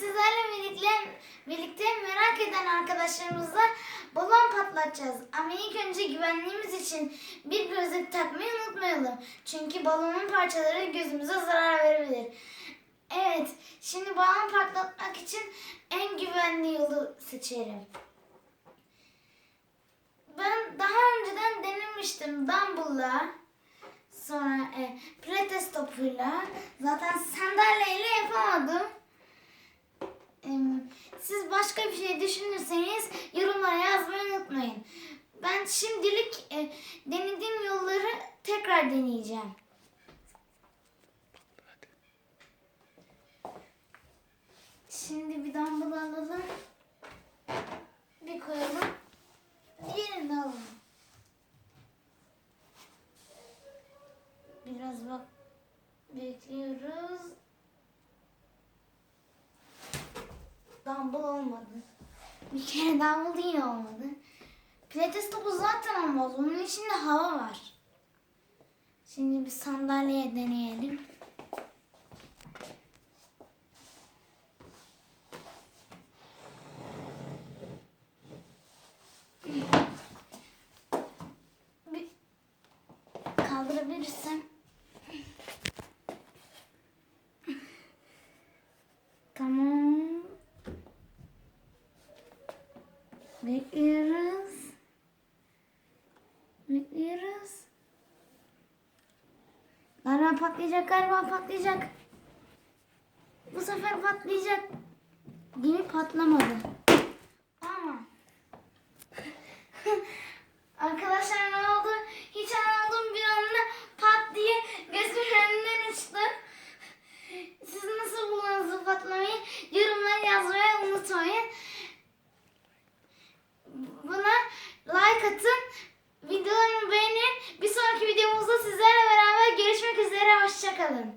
sizlerle birlikte, birlikte merak eden arkadaşlarımızla balon patlatacağız. Ama ilk önce güvenliğimiz için bir gözlük takmayı unutmayalım. Çünkü balonun parçaları gözümüze zarar verebilir. Evet, şimdi balon patlatmak için en güvenli yolu seçerim. Ben daha önceden denemiştim dumbbell'la. Sonra e, pilates topuyla. Zaten sandalyeyle yapamadım. Başka bir şey düşünürseniz yorumlara yazmayı unutmayın. Ben şimdilik e, denediğim yolları tekrar deneyeceğim. Şimdi bir dumbbell alalım. Dumbbell olmadı. Bir kere dumbbell yine olmadı. Pilates topu zaten olmaz. Onun içinde hava var. Şimdi bir sandalyeye deneyelim. Bir kaldırabilirsem. Tamam. Bekliyoruz. Bekliyoruz. Galiba patlayacak, galiba patlayacak. Bu sefer patlayacak. Gibi patlamadı. Hoşçakalın.